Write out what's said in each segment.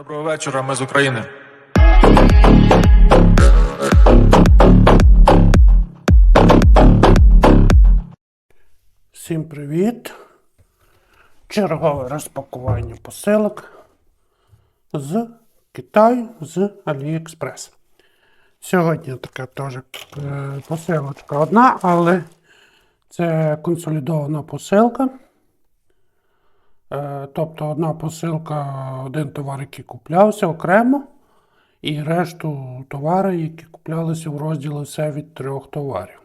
Доброго вечора, ми з України. Всім привіт! Чергове розпакування посилок з Китаю з AliExpress. Сьогодні така теж е, посилочка одна, але це консолідована посилка. Е, Тобто одна посилка, один товар, який куплявся окремо, і решту товари, які куплялися в розділі все від трьох товарів.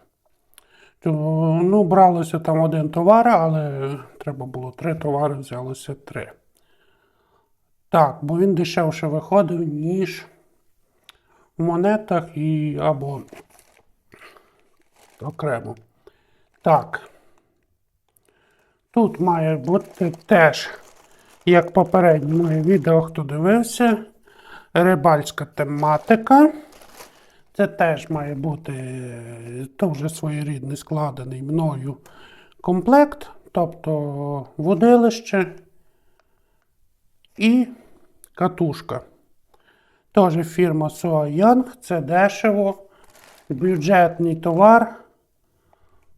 Ну, бралося там один товар, але треба було три товари, взялося три. Так, бо він дешевше виходив, ніж в монетах і або окремо. Так. Тут має бути теж, як попереднє моє відео, хто дивився, рибальська тематика. Це теж має бути е, теж своєрідний складений мною комплект, тобто водилище і катушка. Теж фірма Soa Young, це дешево, бюджетний товар.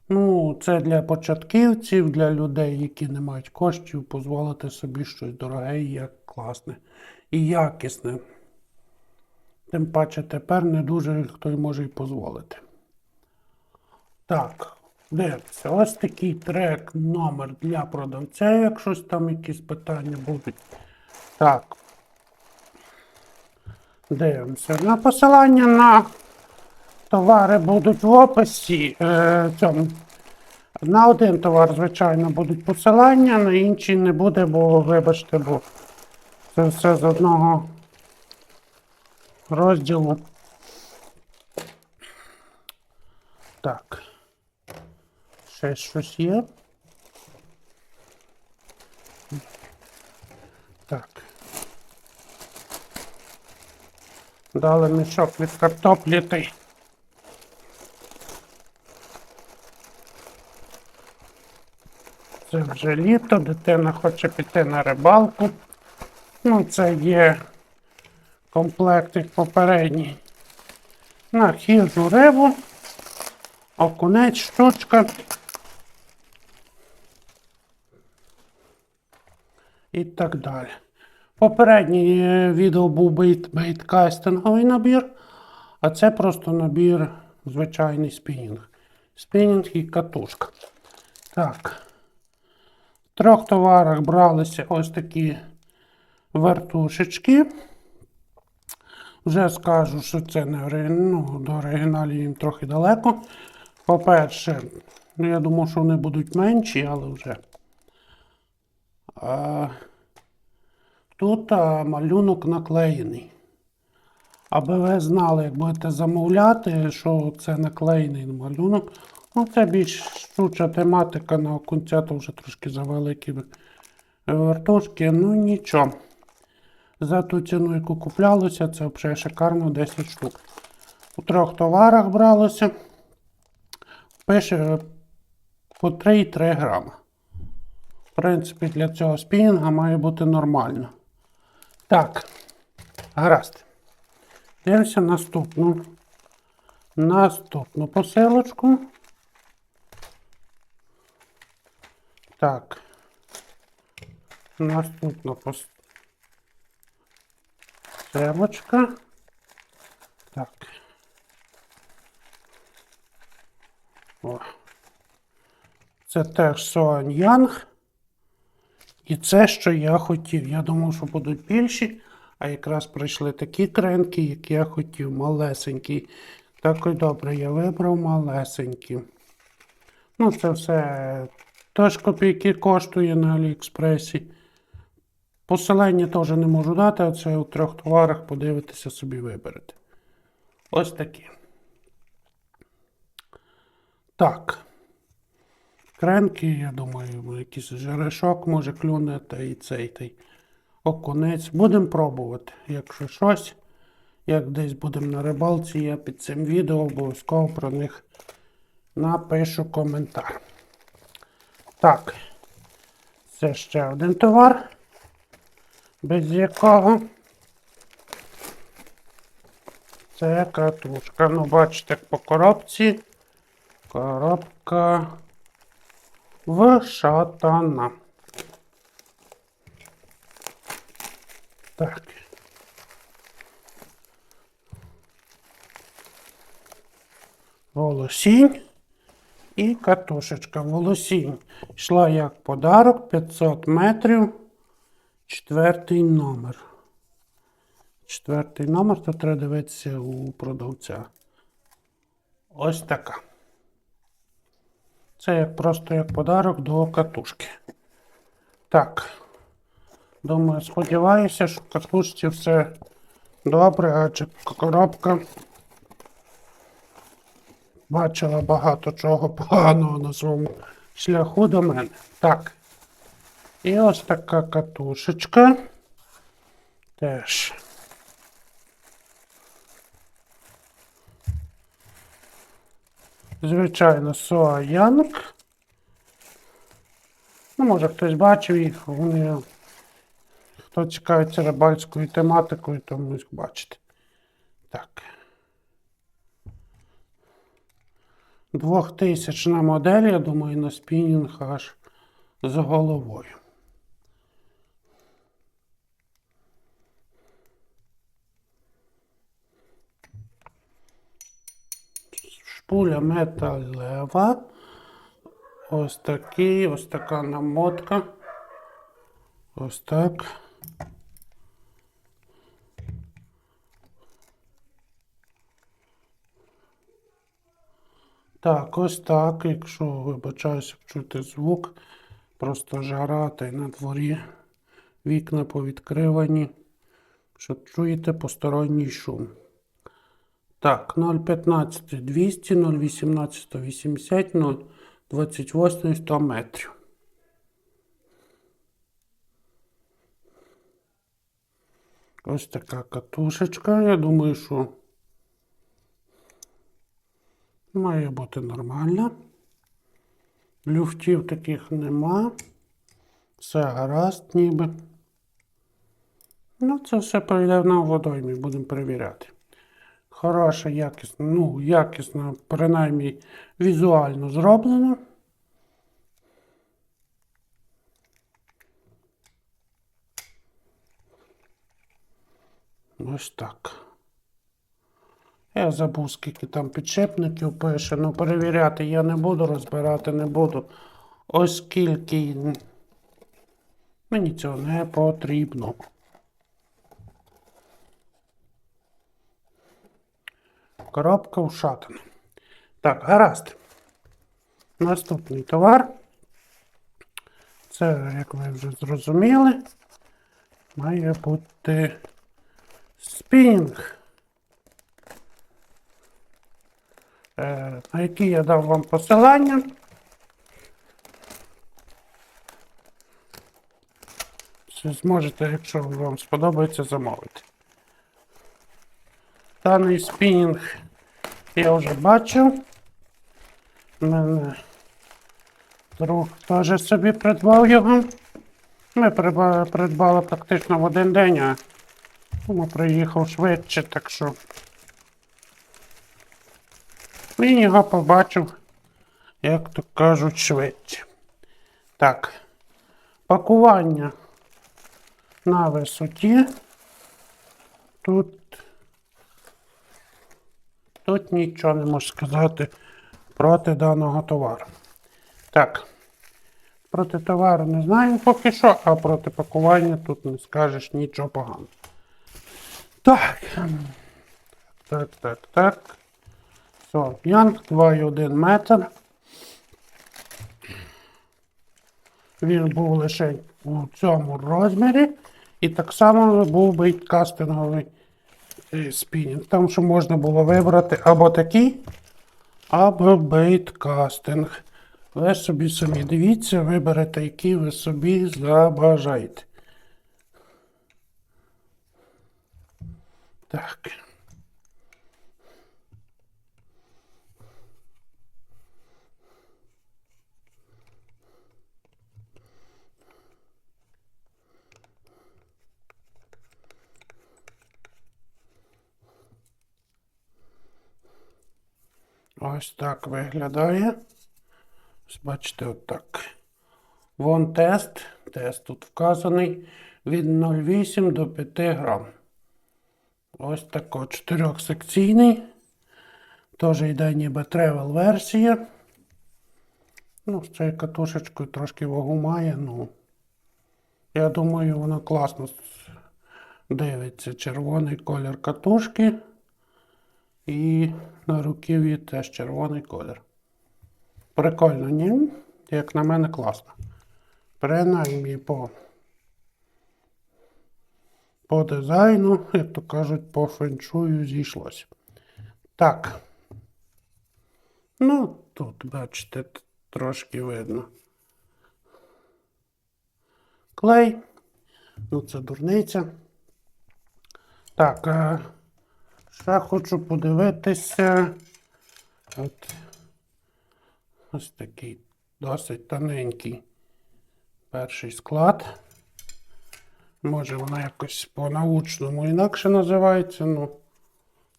Ну, це для початківців, для людей, які не мають коштів, дозволити собі щось дороге і як класне і якісне. Тим паче тепер не дуже хто може й дозволити. Так, дивіться, ось такий трек, номер для продавця, якщо там якісь питання будуть. Так. Дивимося. На посилання на товари будуть в описі. Е, цьому. На один товар, звичайно, будуть посилання, на інший не буде, бо, вибачте, бо це все з одного розділу. Так. Ще щось є. Так. Дали мішок від картоплі та й. Це вже літо, дитина хоче піти на рибалку. Ну, це є комплект як попередній. На хижу рибу, окунець, штучка. І так далі. Попередній е, відео був бейт, бейткастинговий набір, а це просто набір звичайний спінінг. Спінінг і катушка. Так. Трьох товарах бралися ось такі вертушечки. Вже скажу, що це не ну, до оригіналів їм трохи далеко. По-перше, ну, я думав, що вони будуть менші, але вже. А, тут а, малюнок наклеєний. Аби ви знали, як будете замовляти, що це наклеєний малюнок. Ну, це більш штуча тематика на окунця, то вже трошки завеликі вертушки. Ну нічого. За ту ціну, яку куплялося, це взагалі шикарно 10 штук. У трьох товарах бралося. Пише по 3,3 грама. В принципі, для цього спінінга має бути нормально. Так, гаразд. Дивимося наступну. Наступну посилочку. Так. Наступна посилочка. Семочка. Так. О. Це теж Соан Янг. І це, що я хотів. Я думав, що будуть більші, а якраз прийшли такі кренки, які я хотів, малесенькі. Так і добре, я вибрав малесенькі. Ну, це все теж копійки коштує на Аліекспресі. Посилання теж не можу дати, а це у трьох товарах подивитися собі виберете. Ось такі. Так. Кренки, я думаю, якийсь жерешок може клюне, та і цей та й окунець. Будемо пробувати. Якщо щось, як десь будемо на рибалці, я під цим відео обов'язково про них напишу коментар. Так. Це ще один товар без якого Це катушка. Ну, бачите, по коробці. Коробка вшатана. Так. Волосінь і катушечка. Волосінь. Йшла як подарок 500 метрів. Четвертий номер. Четвертий номер, то треба дивитися у продавця. Ось така. Це як просто як подарок до катушки. Так. Думаю, сподіваюся, що в катушці все добре, адже коробка бачила багато чого поганого на своєму шляху до мене. Так. І ось така катушечка. Теж. Звичайно, Соа Янг. Ну, може хтось бачив їх, вони. Хто цікавиться рибальською тематикою, то можуть бачити. Так. Двохтисячна модель, я думаю, на спінінг аж з головою. Шпуля металева. Ось такий, ось така намотка. Ось так. Так, ось так. Якщо вибачаюся, чути звук, просто жара та й на дворі вікна повідкривані. Що чуєте посторонній шум. Так, 0,15 200, 0,18 180, 0,28 100 метрів. Ось така катушечка. Я думаю, що має бути нормальна. Люфтів таких нема. Все гаразд ніби. Ну, це все пройде на водоймі, будемо перевіряти. Хороша, якісна, ну, якісно, принаймні візуально зроблено. Ось так. Я забув, скільки там підшипників пише, ну перевіряти я не буду, розбирати не буду. Оскільки мені цього не потрібно. Коробка ушатана. Так, гаразд. Наступний товар. Це, як ви вже зрозуміли, має бути спінг. Е, на який я дав вам посилання. Зможете, якщо вам сподобається, замовити. Даний спінінг я вже бачив. Мене друг теж собі придбав його. Ми придбали, придбали практично в один день, а тому приїхав швидше, так що він його побачив, як то кажуть, швидше. Так, пакування на висоті. Тут Тут нічого не можу сказати проти даного товару. Так, проти товару не знаємо поки що, а проти пакування тут не скажеш нічого поганого. Так. Так, так, так. Все, Янг 2,1 метр. Він був лише у цьому розмірі. І так само був е, спінінг. Там що можна було вибрати або такий, або бейткастинг. Ви собі самі дивіться, виберете, який ви собі забажаєте. Так. Ось так виглядає. Бачите, отак. Вон тест. Тест тут вказаний від 0,8 до 5 грам. Ось тако чотирьохсекційний. Теж йде ніби тревел версія. Ну, з цією катушечкою трошки вагу має, ну. Я думаю, воно класно дивиться. Червоний колір катушки. І на руків'ї теж червоний колір. Прикольно, ні? Як на мене, класно. Принаймні по, по дизайну, як то кажуть, по феншую зійшлося. Так. Ну, тут, бачите, трошки видно. Клей. Ну, це дурниця. Так, а ще хочу подивитися. От ось такий досить тоненький перший склад. Може, вона якось по-научному інакше називається, ну,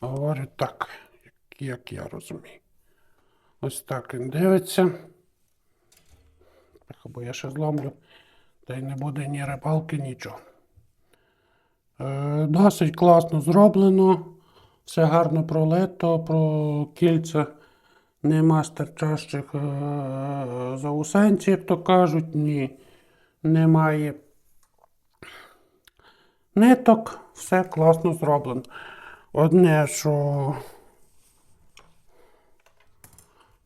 говорю так, як, як я розумію. Ось так він дивиться. Або я ще зломлю, та й не буде ні рибалки, нічого. Е, досить класно зроблено. Все гарно пролито, про кільця нема стерчащих е, заусенців, як то кажуть, ні. Немає ниток, все класно зроблено. Одне, що,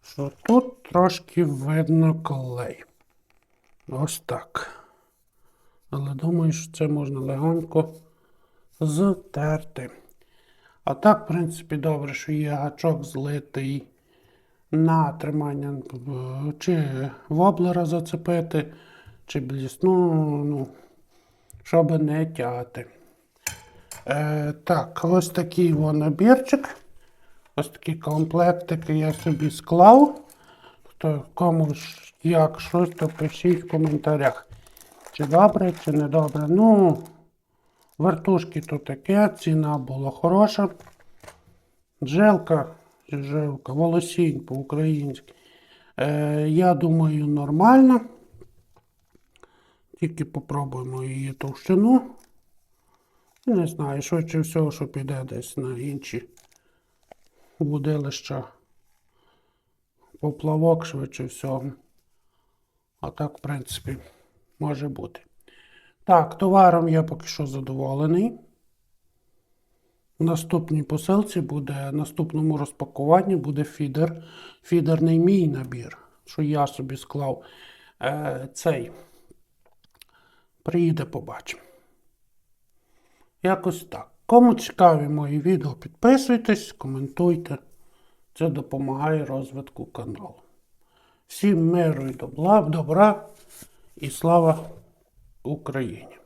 що тут трошки видно клей. Ось так. Але думаю, що це можна легонько зтерти. А так, в принципі, добре, що є гачок злитий на тримання е, чи воблера зацепити, чи блісну, ну, щоб не тягати. Е, так, ось такий во набірчик. Ось такі комплектики я собі склав. Хто кому ж як щось, то пишіть в коментарях. Чи добре, чи не добре. Ну, вертушки то таке, ціна була хороша. Джелка, чи жилка, волосінь по-українськи. Е, я думаю, нормально. Тільки попробуємо її товщину. Не знаю, швидше всього, що піде десь на інші будилища. Поплавок, швидше всього. А так, в принципі, може бути. Так, товаром я поки що задоволений. В наступній посилці буде, наступному розпакуванні буде фідер. Фідерний мій набір, що я собі склав. Е, цей. Приїде, побачимо. Якось так. Кому цікаві мої відео, підписуйтесь, коментуйте. Це допомагає розвитку каналу. Всім миру і добра, добра і слава Україні!